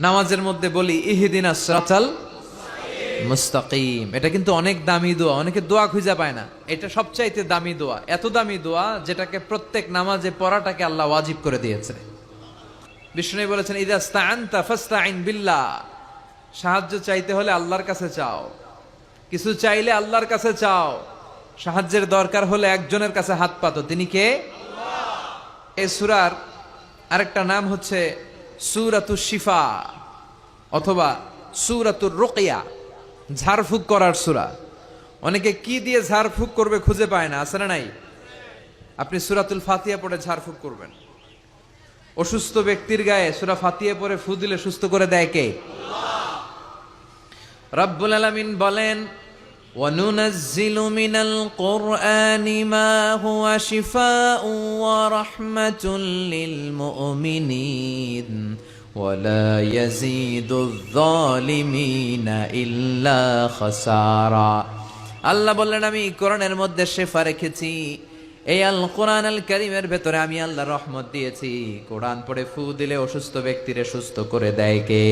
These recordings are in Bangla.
নামাজের মধ্যে বলি, ইহিদিন আসরাতাল মুস্তাকিম। এটা কিন্তু অনেক দামি দোয়া, অনেকে দোয়া খুঁজে পায় না। এটা সবচাইতে দামি দোয়া। এত দামি দোয়া যেটাকে প্রত্যেক নামাজে পড়াটাকে আল্লাহ ওয়াজিব করে দিয়েছে। বিষ্ণু বলেছেন, ইদা স্তাআনতা ফাস্তাইন বিল্লাহ। সাহায্য চাইতে হলে আল্লাহর কাছে চাও। কিছু চাইলে আল্লাহর কাছে চাও। সাহায্যের দরকার হলে একজনের কাছে হাত পাতো। তিনি কে? এই সুরার আরেকটা নাম হচ্ছে সুরাতু শিফা অথবা সুরাতুর রোকিয়া ঝাড়ফুঁক করার সুরা। অনেকে কি দিয়ে ঝাড়ফুঁক করবে খুঁজে পায় না, আছে না নাই? আপনি সুরাতুল ফাতিয়া পড়ে ঝাড়ফুঁক করবেন। অসুস্থ ব্যক্তির গায়ে সুরা ফাতিয়া পরে ফু দিলে সুস্থ করে দেয় কে? রব্বুল আলামিন বলেন وننزل من القرآن ما هو شفاء ورحمة للمؤمنين ولا يزيد الظالمين إلا خسارا আল্লাহ বললেন আমি কোরআনের মধ্যে শেফা রেখেছি এই আল কোরআন আল করিমের ভেতরে আমি আল্লাহ রহমত দিয়েছি। কোরআন পড়ে ফু দিলে অসুস্থ ব্যক্তিরে সুস্থ করে দেয় কে?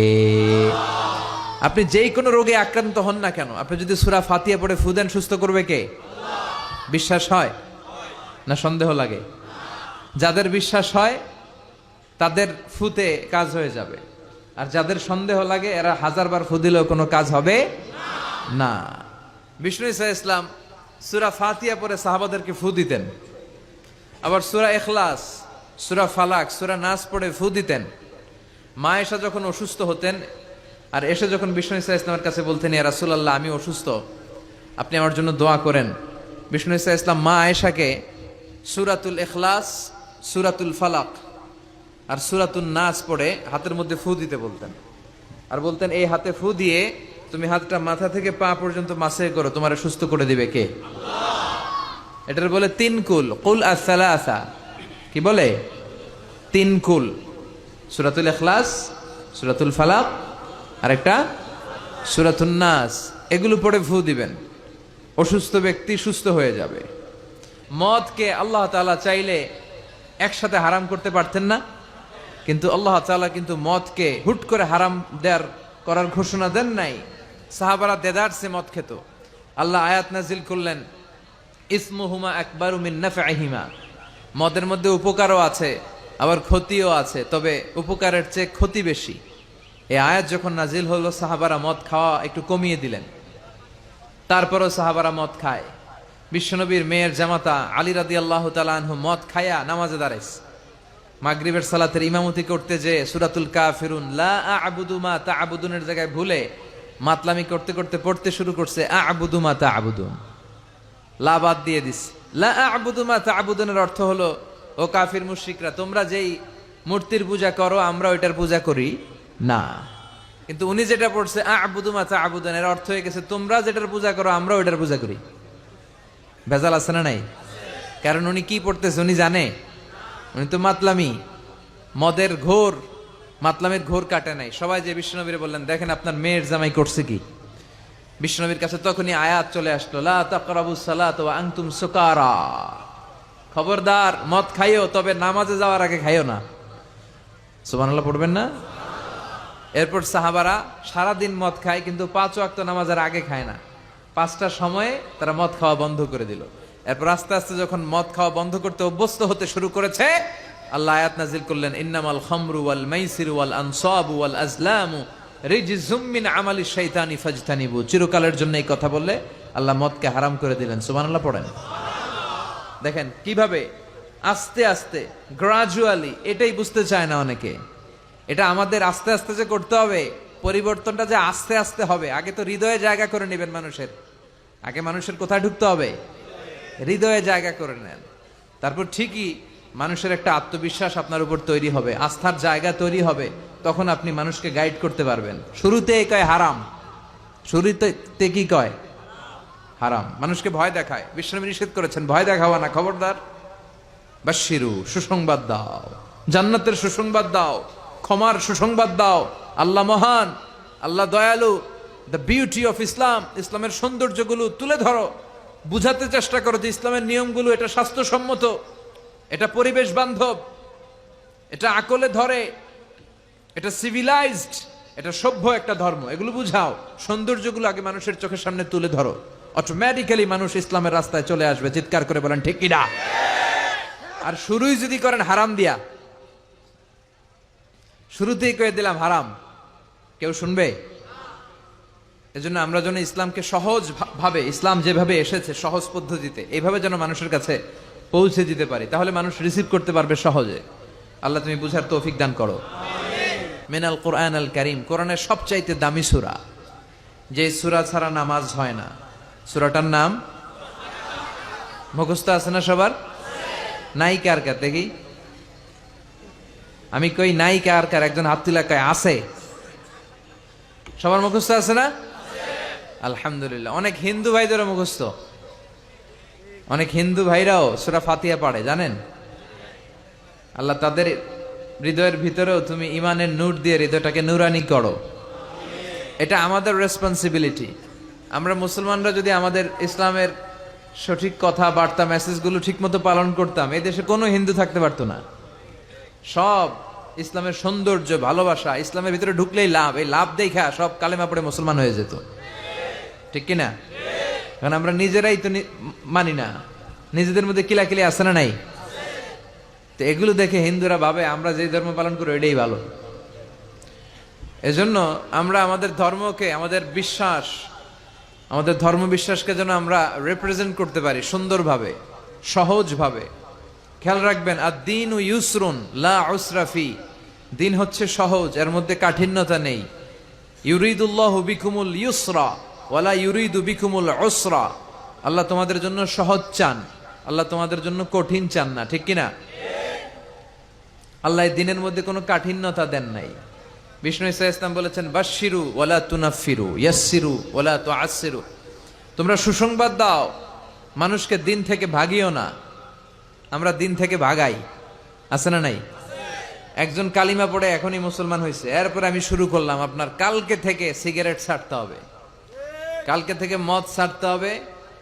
আপনি যেই কোনো রোগে আক্রান্ত হন না কেন, আপনি যদি সুরা ফাতিয়া পড়ে ফু দেন, সুস্থ করবে কে? বিশ্বাস হয়? না সন্দেহ লাগে? যাদের বিশ্বাস হয়, তাদের ফুতে কাজ হয়ে যাবে। আর যাদের সন্দেহ লাগে, এরা হাজারবার ফু দিলেও কোনো কাজ হবে না। বিষ্ণু ইসা ইসলাম সুরা ফাতিয়া পরে সাহাবাদেরকে ফু দিতেন। আবার সুরা এখলাস সুরা ফালাক, সুরা নাস পড়ে ফু দিতেন। মা এসা যখন অসুস্থ হতেন, আর এসে যখন বিষ্ণু ইসা ইসলামের কাছে বলতেন, ইয়া রাসূলুল্লাহ, আমি অসুস্থ। আপনি আমার জন্য দোয়া করেন। বিষ্ণু ইসা ইসলাম মা আয়েশাকে সুরাতুল এখলাস সুরাতুল ফালাক আর সুরাতুল নাস পড়ে হাতের মধ্যে ফু দিতে বলতেন। আর বলতেন, এই হাতে ফু দিয়ে তুমি হাতটা মাথা থেকে পা পর্যন্ত মাসে করো, তোমার সুস্থ করে দিবে কে? এটার বলে তিন কুল কুল আসালা আসা কি বলে? তিন কুল। সুরাতুল এখলাস সুরাতুল ফালাক সুরাতুল নাস। এগুলো পড়ে ফু দিবেন। অসুস্থ ব্যক্তি সুস্থ হয়ে যাবে। মদকে আল্লাহ তাআলা চাইলে একসাথে হারাম করতে পারতেন না, কিন্তু আল্লাহ তাআলা কিন্তু মদকে হুট করে হারাম দেওয়ার করার ঘোষণা দেন নাই। সাহাবারা দেদারসে মদ খেত। আল্লাহ আয়াত নাজিল করলেন, ইসমুহুমা একবার মিন নাফআহিমা। মদের মধ্যে উপকারও আছে, আবার ক্ষতিও আছে, তবে উপকারের চেয়ে ক্ষতি বেশি। এই আয়াত যখন নাজিল হলো, সাহাবারা মদ খাওয়া একটু কমিয়ে দিলেন। তারপরও সাহাবারা মদ খায়। বিশ্বনবীর মেয়ের জামাতা আলী রাদি আল্লাহ তালানহু মদ খায়া নামাজে দাঁড়াইছে। মাগরিবের সালাতের ইমামতি করতে যে সুরাতুল কাফিরুন লা আবুদু মা তা আবুদুনের জায়গায় ভুলে মাতলামি করতে করতে পড়তে শুরু করছে, আবুদু মা তা আবুদুন লা বাদ দিয়ে দিস। লা আবুদু মা তা আবুদুনের অর্থ হলো, ও কাফির মুশরিকরা, তোমরা যেই মূর্তির পূজা করো, আমরা ওইটার পূজা করি। না। কিন্তু উনি যেটা পড়ছে, আবুদু মা তা আবুদুন এর অর্থ হয়ে গেছে, তোমরা যেটার পূজা করো, আমরা ওইটার পূজা করি। ভেজাল আছে না নাই? কারণ উনি কি পড়তেছে, উনি জানে? উনি তো মাতলামি, মদের ঘোর মাতলামের ঘোর কাটে নাই। সবাই যে বিষ্ণনবীরে বললেন, দেখেন আপনার মেয়ের জামাই করছে কি? বিষ্ণনবীর কাছে তখনই আয়াত চলে আসলো আনতুম সুকারা। খবরদার, মদ খাইও, তবে নামাজে যাওয়ার আগে খাইও না। সুবহানাল্লাহ, পড়বেন না? এরপর সাহাবারা সারাদিন মদ খায়, কিন্তু পাঁচ ওয়াক্ত নামাজের আগে খায় না। পাঁচটার সময়ে তারা মদ খাওয়া বন্ধ করে দিল। এরপর আস্তে আস্তে যখন মদ খাওয়া বন্ধ করতে অভ্যস্ত হতে শুরু করেছে আল্লাহ আয়াত নাজিল করলেন, ইন্নামাল খামরু ওয়াল মাইসির ওয়াল আনসাবু ওয়াল আজলামু রিজিজুম মিন আমালি শাইতানি ফাজতানিবু। চিরকালের জন্য এই কথা বললে আল্লাহ মদকে হারাম করে দিলেন। সুবহানাল্লাহ, পড়েন। দেখেন কীভাবে আস্তে আস্তে গ্রাজুয়ালি এটাই বুঝতে চায় না অনেকে। এটা আমাদের আস্তে আস্তে যে করতে হবে, পরিবর্তনটা যে আস্তে আস্তে হবে, আগে তো হৃদয়ে জায়গা করে নেবেন মানুষের। আগে মানুষের কোথায় ঢুকতে হবে? হৃদয়ে জায়গা করে নেন। তারপর ঠিকই মানুষের একটা আত্মবিশ্বাস আপনার উপর তৈরি হবে, আস্থার জায়গা তৈরি হবে, তখন আপনি মানুষকে গাইড করতে পারবেন। শুরুতে কয় হারাম, শুরুতে কি কয়? হারাম। মানুষকে ভয় দেখায়। বিষ্ণু নিষেধ করেছেন, ভয় দেখাওয়া না, খবরদার। বাশিরু সুসংবাদ দাও। জান্নাতের সুসংবাদ দাও। ক্ষমার সুসংবাদ দাও। আল্লাহ মহান, আল্লাহ দয়ালু দ্য বিউটি অফ ইসলাম ইসলামের সৌন্দর্যগুলো তুলে ধরো। বুঝাতে চেষ্টা করো যে ইসলামের নিয়মগুলো এটা স্বাস্থ্যসম্মত। এটা পরিবেশ বান্ধব, এটা আকলে ধরে, এটা সিভিলাইজড এটা সভ্য একটা ধর্ম। এগুলো বুঝাও, সৌন্দর্যগুলো আগে মানুষের চোখের সামনে তুলে ধরো। অটোমেটিক্যালি মানুষ ইসলামের রাস্তায় চলে আসবে, চিৎকার করে বলেন, ঠিক কিনা? আর শুরুই যদি করেন হারাম দিয়া। শুরুতেই কয়ে দিলাম হারাম। কেউ শুনবে? এজন্য আমরা যেন ইসলামকে সহজ ভাবে, ইসলাম যেভাবে এসেছে সহজ পদ্ধতিতে, এইভাবে যেন মানুষের কাছে পৌঁছে দিতে পারি, তাহলে মানুষ রিসিভ করতে পারবে সহজে। আল্লাহ তুমি বুঝার তৌফিক দান করো। মিনাল কোরআন আল করিম, কোরআনের সবচাইতে দামি সুরা। যে সুরা ছাড়া নামাজ হয় না। সুরাটার নাম? মুখস্থ আছে না সবার? নাই কার কার, দেখি। আমি কই নাই কার কার, একজন হাত তুলা কয়, আছে। সবার মুখস্থ আছে না? আলহামদুলিল্লাহ, অনেক হিন্দু ভাইদেরও মুখস্থ। অনেক হিন্দু ভাইরাও সুরা ফাতিয়া পাড়ে, জানেন? আল্লাহ তাদের হৃদয়ের ভিতরেও তুমি ইমানের নূর দিয়ে হৃদয়টাকে নুরানি করো। এটা আমাদের রেসপন্সিবিলিটি আমরা মুসলমানরা যদি আমাদের ইসলামের সঠিক কথা, বার্তা মেসেজগুলো ঠিকমতো পালন করতাম, এই দেশে কোনো হিন্দু থাকতে পারতো না। সব ইসলামের সৌন্দর্য, ভালোবাসা, ইসলামের ভিতরে ঢুকলেই লাভ, এই লাভ দেখা সব কালেমা পড়ে মুসলমান হয়ে যেত। ঠিক কিনা? কারণ আমরা নিজেরাই তো মানি না। নিজেদের মধ্যে কিলাকিলি আছে না নাই? তো এগুলো দেখে হিন্দুরা ভাবে, আমরা যে ধর্ম পালন করি এটাই ভালো। এজন্য আমরা আমাদের ধর্মকে, আমাদের বিশ্বাস, আমাদের ধর্ম বিশ্বাসকে যেন আমরা রিপ্রেজেন্ট করতে পারি সুন্দরভাবে, সহজভাবে। খেয়াল রাখবেন আর দিন ও ইউসরুন, লা উসরাফি দিন হচ্ছে সহজ, এর মধ্যে কাঠিন্যতা নেই। ইউরিদুল্লাহ বিকুমুল ইউসরা। ওয়ালা ইউরিদু বিকুমুল উসরা। আল্লাহ তোমাদের জন্য সহজ চান। আল্লাহ তোমাদের জন্য কঠিন চান না, ঠিক কিনা? আল্লাহ দিনের মধ্যে কোনো কাঠিন্যতা দেন নাই। বিষ্ণু ইসা ইসলাম বলেছেন বাশিরু ওয়ালা তুনাফিরু ইয়াসিরু ওয়ালা তো আসিরু তোমরা সুসংবাদ দাও, মানুষকে দিন থেকে ভাগিও না। আমরা দিন থেকে ভাগাই। আছে না নাই? একজন কালিমা পড়ে এখনই মুসলমান হয়েছে এরপরে আমি শুরু করলাম, আপনার কালকে থেকে সিগারেট ছাড়তে হবে। কালকে থেকে মদ ছাড়তে হবে।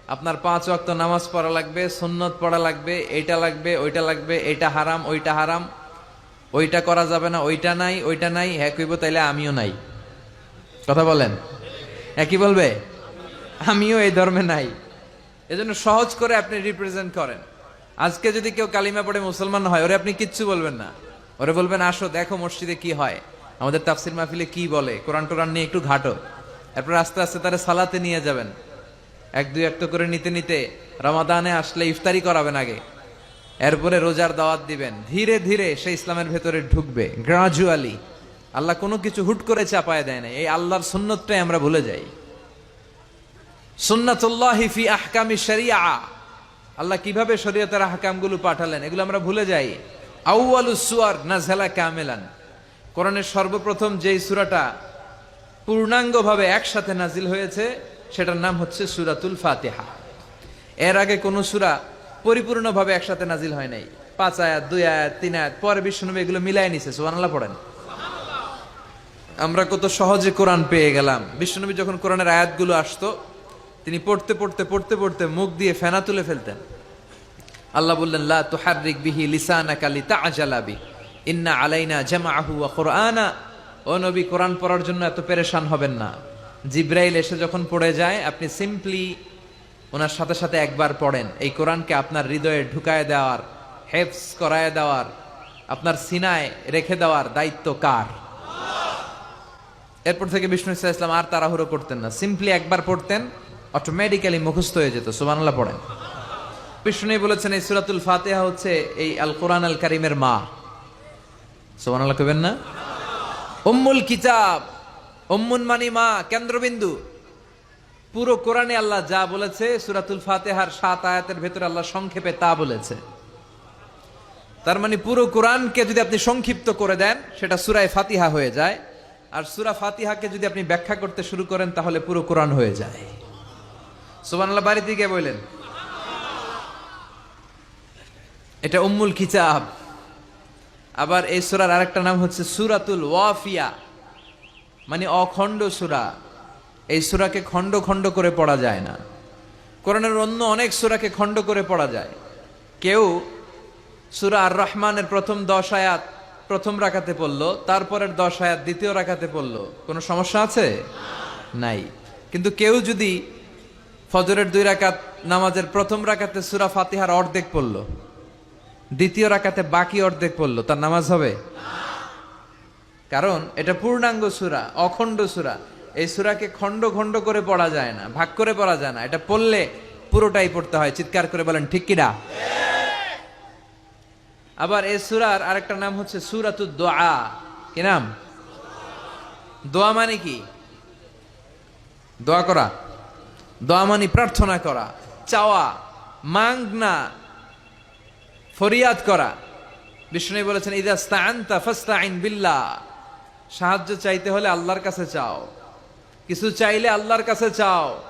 আপনার পাঁচ ওয়াক্ত নামাজ পড়া লাগবে, সুন্নত পড়া লাগবে, এইটা লাগবে, ওইটা লাগবে, এইটা হারাম, ওইটা হারাম। ওইটা করা যাবে না, ওইটা নাই ওইটা নাই হ্যাঁ কইব তাইলে আমিও নাই। কথা বলেন? একই বলবে? আমিও এই ধর্মে নাই। এজন্য সহজ করে আপনি রিপ্রেজেন্ট করেন। আজকে যদি কেউ কালিমা পড়ে মুসলমান হয়, ওরে আপনি কিচ্ছু বলবেন না। ওরে বলবেন, আসো, দেখো মসজিদে কি হয়। আমাদের তাফসির মাহফিলে কি বলে? কোরআন টোরান নিয়ে একটু ঘাটো। এরপর আস্তে আস্তে তারা সালাতে নিয়ে যাবেন। এক, দুই একটা করে নিতে নিতে রমাদানে আসলে ইফতারি করাবেন আগে। এরপরে রোজার দাওয়াত দিবেন। ধীরে ধীরে সে ইসলামের ভেতরে ঢুকবে গ্রাজুয়ালি আল্লাহ কোনো কিছু হুট করে চাপায় দেয় না। এই আল্লাহর সুন্নতটাই আমরা ভুলে যাই। ফি আহকামি শরিয়া। আল্লাহ কীভাবে শরীয়তের আহকামগুলো পাঠালেন, এগুলো আমরা ভুলে যাই। আউয়ালু সুয়ার না নাজেলা কামেলান। কোরআনের সর্বপ্রথম যেই সূরাটা পূর্ণাঙ্গভাবে একসাথে নাজিল হয়েছে, সেটার নাম হচ্ছে সুরাতুল ফাতেহা। এর আগে কোনো সূরা পরিপূর্ণভাবে একসাথে নাজিল হয় নাই। পাঁচ আয়াত, দুই আয়াত, তিন আয়াত, পরে বিষ্ণুনবী এগুলো মিলাই নিছে, সুবহানাল্লাহ পড়েন। আমরা কত সহজে কোরআন পেয়ে গেলাম। বিষ্ণুনবী যখন কোরআনের আয়াতগুলো আসতো, তিনি পড়তে পড়তে পড়তে পড়তে মুখ দিয়ে ফেনা তুলে ফেলতেন। আল্লাহ বললেন, লা তুহাররিক বিহি লিসানা লিসানাকা লিতাআজালা বি ইন্না আলাইনা জামাআহু ওয়া কুরআনা ও নবী, কোরআন পড়ার জন্য এত পেরেশান হবেন না। জিব্রাইল এসে যখন পড়ে যায়, আপনি সিম্পলি ওনার সাথে সাথে একবার পড়েন। এই কোরআনকে আপনার হৃদয়ে ঢুকায় দেওয়ার হেফস করায় দেওয়ার, আপনার সিনায় রেখে দেওয়ার দায়িত্ব কার? এরপর থেকে বিষ্ণু ইসা ইসলাম আর তাড়াহুড়ো করতেন না। সিম্পলি একবার পড়তেন অটোমেটিক্যালি মুখস্থ হয়ে যেত। সুবহানাল্লাহ পড়েন। বিষ্ণু বলেছেন, এই সুরাতুল ফাতেহা হচ্ছে এই আল কোরআন আল কারিমের মা। সুবহানাল্লাহ কইবেন না? উম্মুল কিতাব, উম্মুন মানি মা, কেন্দ্রবিন্দু। পুরো কোরআনে আল্লাহ যা বলেছে, সুরাতুল ফাতেহার সাত আয়াতের ভেতরে আল্লাহ সংক্ষেপে তা বলেছে। তার মানে পুরো কোরআনকে যদি আপনি সংক্ষিপ্ত করে দেন, সেটা সুরায় ফাতিহা হয়ে যায়। আর সুরা ফাতিহাকে যদি আপনি ব্যাখ্যা করতে শুরু করেন, তাহলে পুরো কোরআন হয়ে যায়। সুবহানাল্লাহ বাড়িতে গিয়ে বললেন এটা উম্মুল কিতাব। আবার এই সুরার আরেকটা নাম হচ্ছে সুরাতুল ওয়াফিয়া মানে অখণ্ড সুরা। এই সুরাকে খণ্ড খণ্ড করে পড়া যায় না। কোরআনের অন্য অনেক সুরাকে খণ্ড করে পড়া যায়। কেউ সুরা আর রহমানের প্রথম দশ আয়াত প্রথম রাখাতে পড়ল, তারপরের দশ আয়াত দ্বিতীয় রাখাতে পড়ল। কোনো সমস্যা আছে? নাই। কিন্তু কেউ যদি ফজরের দুই রাকাত নামাজের প্রথম রাকাতে সুরা ফাতিহার অর্ধেক পড়ল দ্বিতীয় রাকাতে বাকি অর্ধেক পড়ল, তার নামাজ হবে? কারণ এটা পূর্ণাঙ্গ সুরা, অখণ্ড সুরা। এই সুরাকে খণ্ড খণ্ড করে পড়া যায় না, ভাগ করে পড়া যায় না। এটা পড়লে পুরোটাই পড়তে হয়, চিৎকার করে বলেন, ঠিক কিনা আবার এই সুরার আরেকটা নাম হচ্ছে সুরাতু দোয়া। কি নাম? দোয়া মানে কি? দোয়া করা। দোয়া মানে প্রার্থনা করা, চাওয়া মাংনা ফরিয়াদ করা। বিষ্ণু বলেছেন, ইদা স্তাআনতা ফাস্তাইন বিল্লাহ। সাহায্য চাইতে হলে আল্লাহর কাছে চাও। কিছু চাইলে আল্লাহর কাছে চাও।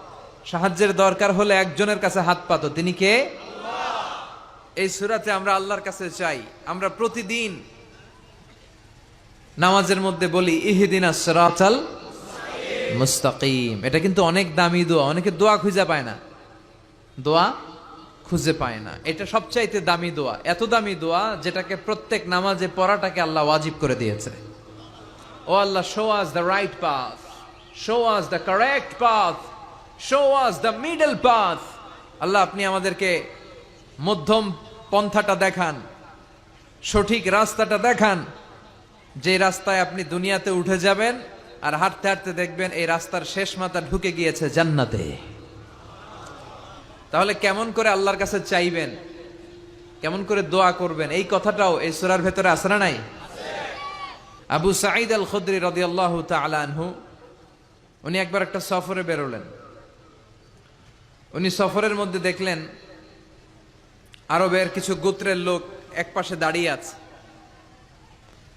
সাহায্যের দরকার হলে একজনের কাছে হাত পাতো। তিনি কে? এই সুরাতে আমরা আল্লাহর কাছে চাই। আমরা প্রতিদিন নামাজের মধ্যে বলি, ইহিদিনা সিরাতাল মুস্তাকিম। এটা কিন্তু অনেক দামি দোয়া। অনেকে দোয়া খুঁজে পায় না। দোয়া? খুঁজে পায় না। এটা সবচাইতে দামি দোয়া। এত দামি দোয়া যেটাকে প্রত্যেক নামাজে পড়াটাকে আল্লাহ ওয়াজিব করে দিয়েছে। ও আল্লাহ show us the right path show us the correct path show us the middle path আল্লাহ, আপনি আমাদেরকে মধ্যম পন্থাটা দেখান। সঠিক রাস্তাটা দেখান। যে রাস্তায় আপনি দুনিয়াতে উঠে যাবেন আর হাঁটতে হাঁটতে দেখবেন এই রাস্তার শেষ মাথা ঢুকে গিয়েছে জান্নাতে। তাহলে কেমন করে আল্লাহর কাছে চাইবেন? কেমন করে দোয়া করবেন? এই কথাটাও এই সুরার ভেতরে আছে না নাই? আবু সাঈদ আল খুদ্রি রদি আল্লাহ আনহু, উনি একবার একটা সফরে বেরোলেন। উনি সফরের মধ্যে দেখলেন আরবের কিছু গোত্রের লোক এক পাশে দাঁড়িয়ে আছে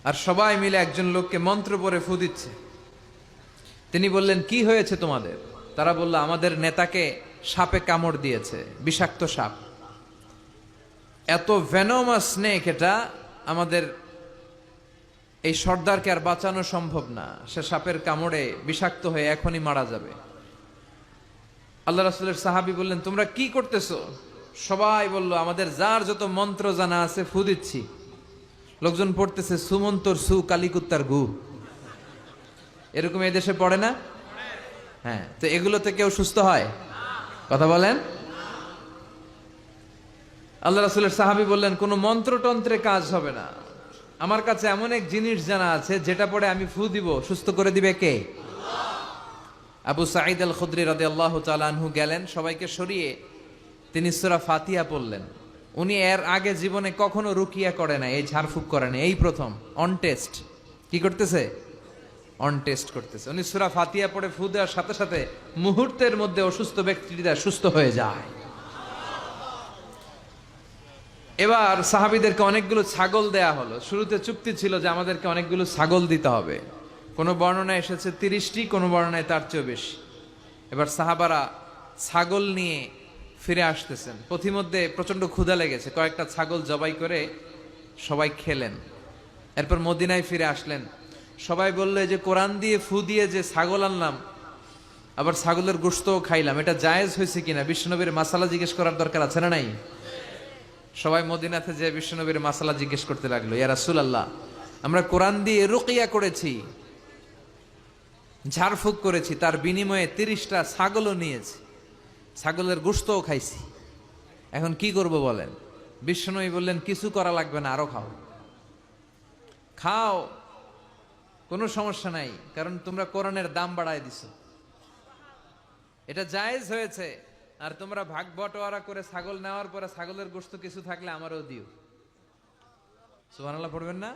আর সবাই মিলে একজন লোককে মন্ত্র পরে ফু দিচ্ছে। তিনি বললেন, কি হয়েছে তোমাদের? তারা বলল, আমাদের নেতাকে সাপে কামড় দিয়েছে, বিষাক্ত সাপ। এত ভেনোমা স্নেক এটা আমাদের এই সর্দারকে আর বাঁচানো সম্ভব না। সে সাপের কামড়ে বিষাক্ত হয়ে এখনই মারা যাবে। আল্লাহ রাসুলের সাহাবি বললেন, তোমরা কি করতেছো? সবাই বলল, আমাদের যার যত মন্ত্র জানা আছে ফু দিচ্ছি। লোকজন পড়তেছে, সুমন্তর সু কালিকুত্তার গু। এরকম এদেশে পড়ে না? হ্যাঁ তো এগুলোতে কেউ সুস্থ হয়? কথা বলেন। আল্লাহ রাসুলের সাহাবি বললেন, কোনো মন্ত্রতন্ত্রে কাজ হবে না। আমার কাছে এমন এক জিনিস জানা আছে, যেটা পরে আমি ফু দিব। সুস্থ করে দিবে কে? আবু সাঈদ আল খুদ্রি রাদে আল্লাহ তালানহু গেলেন, সবাইকে সরিয়ে তিনি সুরা ফাতিয়া পড়লেন। উনি এর আগে জীবনে কখনো রুকিয়া করে না এই ঝাড়ফুঁক করে না এই প্রথম অন টেস্ট কি করতেছে? অন টেস্ট করতেছে। উনি সুরা ফাতিয়া পড়ে ফু দেওয়ার সাথে সাথে মুহূর্তের মধ্যে অসুস্থ ব্যক্তিটা সুস্থ হয়ে যায়। এবার সাহাবিদেরকে অনেকগুলো ছাগল দেয়া হলো। শুরুতে চুক্তি ছিল যে আমাদেরকে অনেকগুলো ছাগল দিতে হবে। কোনো বর্ণনায় এসেছে তিরিশটি, কোনো বর্ণনায় তার চেয়েও বেশি। এবার সাহাবারা ছাগল নিয়ে ফিরে আসতেছেন। পথিমধ্যে প্রচণ্ড ক্ষুধা লেগেছে। কয়েকটা ছাগল জবাই করে সবাই খেলেন। এরপর মদিনায় ফিরে আসলেন। সবাই বললে যে কোরআন দিয়ে ফু দিয়ে যে ছাগল আনলাম, আবার ছাগলের গোস্তও খাইলাম, এটা জায়েজ হয়েছে কিনা? বিষ্ণুনবীর মাসালা জিজ্ঞেস করার দরকার আছে না নাই? সবাই মদিনাতে যে বিষ্ণুনবীর মাসালা জিজ্ঞেস করতে লাগল, ইয়া রাসুল আল্লাহ আমরা কোরআন দিয়ে রুকিয়া করেছি, ঝাড়ফুঁক করেছি, তার বিনিময়ে তিরিশটা ছাগলও নিয়েছি, ছাগলের গোস্তও খাইছি। এখন কি করব বলেন? বিষ্ণুনবী বললেন, কিছু করা লাগবে না, আরও খাও। খাও। কোনো সমস্যা নাই, কারণ তোমরা কোরআনের দাম বাড়ায় দিছ। এটা জায়েজ হয়েছে, আর তোমরা ভাগ বটোয়ারা করে ছাগল নেওয়ার পরে ছাগলের গোস্ত কিছু থাকলে আমারও দিও। সুবহানাল্লাহ, পড়বেন না?